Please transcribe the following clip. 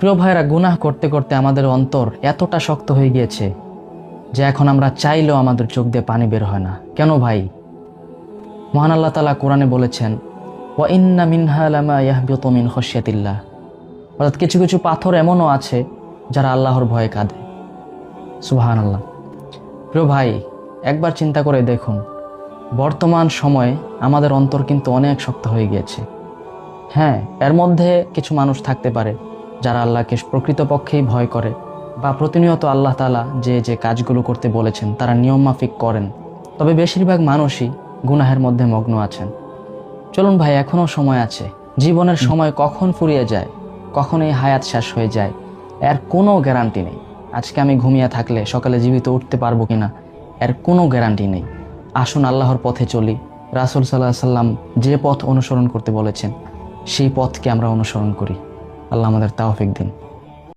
প্রিয় ভাইরা গুনাহ করতে করতে আমাদের অন্তর এতটা শক্ত হয়ে গিয়েছে যে এখন আমরা চাইলেও আমাদের চোখ দিয়ে পানি বের হয় না। কেন ভাই? মহান আল্লাহ তালা কোরআনে বলেছেন, ওয়া ইন্না মিনহা লামা মিন খশিয়াতিল্লাহ। অর্থাৎ কিছু কিছু পাথর এমনও আছে যারা আল্লাহর ভয়ে কাঁদে। সুবহান আল্লাহ প্রিয় ভাই, একবার চিন্তা করে দেখুন, বর্তমান সময়ে আমাদের অন্তর কিন্তু অনেক শক্ত হয়ে গিয়েছে। হ্যাঁ এর মধ্যে কিছু মানুষ থাকতে পারে যারা আল্লাহকে প্রকৃতপক্ষেই ভয় করে বা প্রতিনিয়ত আল্লাহ তালা যে যে কাজগুলো করতে বলেছেন, তারা নিয়ম মাফিক করেন। তবে বেশিরভাগ মানুষই গুনাহের মধ্যে মগ্ন আছেন। চলুন ভাই, এখনও সময় আছে। জীবনের সময় কখন ফুরিয়ে যায় কখন এই হায়াত শেষ হয়ে যায়, এর কোনো গ্যারান্টি নেই। আজকে আমি ঘুমিয়ে থাকলে সকালে জীবিত উঠতে পারব কিনা, এর কোনো গ্যারান্টি নেই। আসুন আল্লাহর পথে চলি। রাসুল সাল্লাহ সাল্লাম যে পথ অনুসরণ করতে বলেছেন, সেই পথকে আমরা অনুসরণ করি। আল্লাহ আমাদের তাওফিক দিন।